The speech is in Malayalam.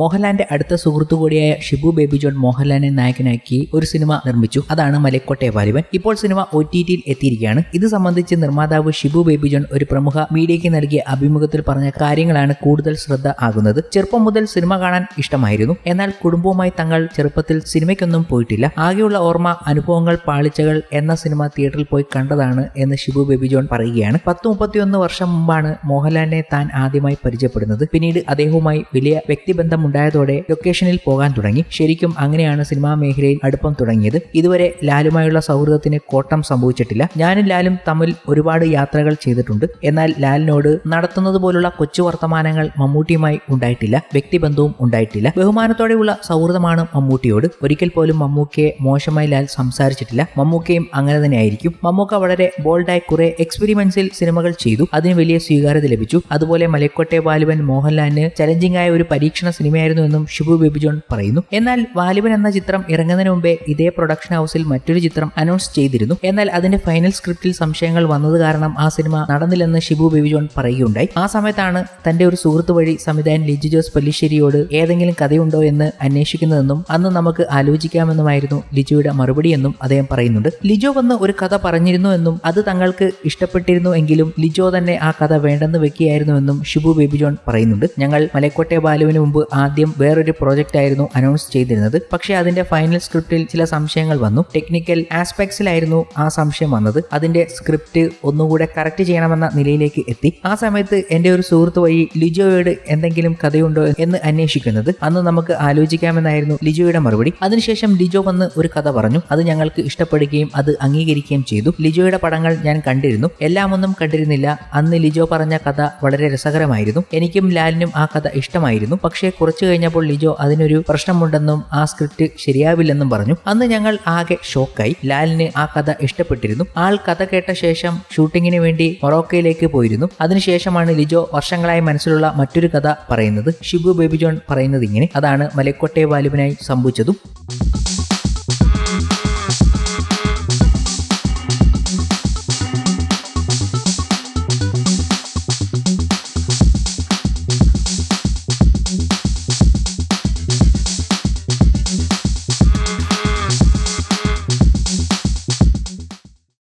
മോഹൻലാലിന്റെ അടുത്ത സുഹൃത്തു കൂടിയായ ഷിബു ബേബി ജോൺ മോഹൻലാലിനെ നായകനാക്കി ഒരു സിനിമ നിർമ്മിച്ചു. അതാണ് മലക്കോട്ടെ വാലിബൻ. ഇപ്പോൾ സിനിമ ഒ ടി ടിയിൽ എത്തിയിരിക്കുകയാണ്. ഇത് സംബന്ധിച്ച് നിർമ്മാതാവ് ഷിബു ബേബി ജോൺ ഒരു പ്രമുഖ മീഡിയയ്ക്ക് നൽകിയ അഭിമുഖത്തിൽ പറഞ്ഞ കാര്യങ്ങളാണ് കൂടുതൽ ശ്രദ്ധ ആകുന്നത്. ചെറുപ്പം മുതൽ സിനിമ കാണാൻ ഇഷ്ടമായിരുന്നു. എന്നാൽ കുടുംബവുമായി തങ്ങൾ ചെറുപ്പത്തിൽ സിനിമയ്ക്കൊന്നും പോയിട്ടില്ല. ആകെയുള്ള ഓർമ്മ അനുഭവങ്ങൾ പാളിച്ചകൾ എന്ന സിനിമ തിയേറ്ററിൽ പോയി കണ്ടതാണ് എന്ന് ഷിബു ബേബി ജോൺ പറയുകയാണ്. പത്ത് മുപ്പത്തിയൊന്ന് വർഷം മുമ്പാണ് മോഹൻലാലിനെ താൻ ആദ്യമായി പരിചയപ്പെടുന്നത്. പിന്നീട് അദ്ദേഹവുമായി വലിയ വ്യക്തിബന്ധം ഉണ്ടായതോടെ ലൊക്കേഷനിൽ പോകാൻ തുടങ്ങി. ശരിക്കും അങ്ങനെയാണ് സിനിമാ മേഖലയിൽ അടുപ്പം തുടങ്ങിയത്. ഇതുവരെ ലാലുമായുള്ള സൗഹൃദത്തിന് കോട്ടം സംഭവിച്ചിട്ടില്ല. ഞാനും ലാലും തമ്മിൽ ഒരുപാട് യാത്രകൾ ചെയ്തിട്ടുണ്ട്. എന്നാൽ ലാലിനോട് നടത്തുന്നത് പോലുള്ള കൊച്ചു വർത്തമാനങ്ങൾ മമ്മൂട്ടിയുമായി ഉണ്ടായിട്ടില്ല. വ്യക്തിബന്ധവും ഉണ്ടായിട്ടില്ല. ബഹുമാനത്തോടെയുള്ള സൗഹൃദമാണ് മമ്മൂട്ടിയോട്. ഒരിക്കൽ പോലും മമ്മൂക്കയെ മോശമായി ലാൽ സംസാരിച്ചിട്ടില്ല. മമ്മൂക്കയും അങ്ങനെ തന്നെയായിരിക്കും. മമ്മൂക്ക വളരെ ബോൾഡായി കുറെ എക്സ്പെരിമെന്റ്സിൽ സിനിമകൾ ചെയ്തു. അതിന് വലിയ സ്വീകാര്യത ലഭിച്ചു. അതുപോലെ മലക്കോട്ടെ ബാലുവൻ മോഹൻലാലിന് ചലഞ്ചിങ് ആയ ഒരു പരീക്ഷണ സിനിമയായിരുന്നു എന്നും ഷിബു ബേബി ജോൺ പറയുന്നു. എന്നാൽ വാലിബൻ എന്ന ചിത്രം ഇറങ്ങുന്നതിന് മുമ്പേ ഇതേ പ്രൊഡക്ഷൻ ഹൗസിൽ മറ്റൊരു ചിത്രം അനൗൺസ് ചെയ്തിരുന്നു. എന്നാൽ അതിന്റെ ഫൈനൽ സ്ക്രിപ്റ്റിൽ സംശയങ്ങൾ വന്നത് കാരണം ആ സിനിമ നടന്നില്ലെന്ന് ഷിബു ബേബി ജോൺ പറയുകയുണ്ടായി. ആ സമയത്താണ് തന്റെ ഒരു സുഹൃത്ത് വഴി സംവിധായകൻ ലിജു ജോസ് പല്ലിശ്ശേരിയോട് ഏതെങ്കിലും കഥയുണ്ടോ എന്ന് അന്വേഷിക്കുന്നതെന്നും അന്ന് നമുക്ക് ആലോചിക്കാമെന്നുമായിരുന്നു ലിജുയുടെ മറുപടി എന്നും അദ്ദേഹം പറയുന്നുണ്ട്. ലിജോ വന്ന് ഒരു കഥ പറഞ്ഞിരുന്നു എന്നും അത് തങ്ങൾക്ക് ഇഷ്ടപ്പെട്ടിരുന്നു എങ്കിലും ലിജോ തന്നെ ആ കഥ വേണ്ടെന്ന് വെക്കുകയായിരുന്നു എന്നും ഷിബു ബേബി ജോൺ പറയുന്നുണ്ട്. ഞങ്ങൾ മലക്കോട്ടെ ബാലുവിന് മുമ്പ് ആദ്യം വേറൊരു പ്രോജക്റ്റ് ആയിരുന്നു അനൗൺസ് ചെയ്തിരുന്നത്. പക്ഷേ അതിന്റെ ഫൈനൽ സ്ക്രിപ്റ്റിൽ ചില സംശയങ്ങൾ വന്നു. ടെക്നിക്കൽ ആസ്പെക്ട്സിലായിരുന്നു ആ സംശയം വന്നത്. അതിന്റെ സ്ക്രിപ്റ്റ് ഒന്നുകൂടെ കറക്റ്റ് ചെയ്യണമെന്ന നിലയിലേക്ക് എത്തി. ആ സമയത്ത് എന്റെ ഒരു സുഹൃത്ത് വഴി ലിജോയോട് എന്തെങ്കിലും കഥയുണ്ടോ എന്ന് അന്വേഷിക്കുന്നത്. അന്ന് നമുക്ക് ആലോചിക്കാമെന്നായിരുന്നു ലിജോയുടെ മറുപടി. അതിനുശേഷം ലിജോ വന്ന് ഒരു കഥ പറഞ്ഞു. അത് ഞങ്ങൾക്ക് ഇഷ്ടപ്പെടുകയും അത് അംഗീകരിക്കുകയും ചെയ്തു. ലിജോയുടെ പടങ്ങൾ ഞാൻ കണ്ടിരുന്നു. എല്ലാം ഒന്നും കണ്ടിരുന്നില്ല. അന്ന് ലിജോ പറഞ്ഞ കഥ വളരെ രസകരമായിരുന്നു. എനിക്കും ലാലിനും ആ കഥ ഇഷ്ടമായിരുന്നു. പക്ഷേ കുറച്ചു കഴിഞ്ഞപ്പോൾ ലിജോ അതിനൊരു പ്രശ്നമുണ്ടെന്നും ആ സ്ക്രിപ്റ്റ് ശരിയാവില്ലെന്നും പറഞ്ഞു. അന്ന് ഞങ്ങൾ ആകെ ഷോക്കായി. ലാലിന് ആ കഥ ഇഷ്ടപ്പെട്ടിരുന്നു. ആൾ കഥ കേട്ട ശേഷം ഷൂട്ടിങ്ങിന് വേണ്ടി മൊറോക്കയിലേക്ക് പോയിരുന്നു. അതിനുശേഷമാണ് ലിജോ വർഷങ്ങളായി മനസ്സിലുള്ള മറ്റൊരു കഥ പറയുന്നത്. ഷിബു ബേബി ജോൺ പറയുന്നത് ഇങ്ങനെ. അതാണ് മലക്കോട്ടെ വാലുവിനായി സംഭവിച്ചതും.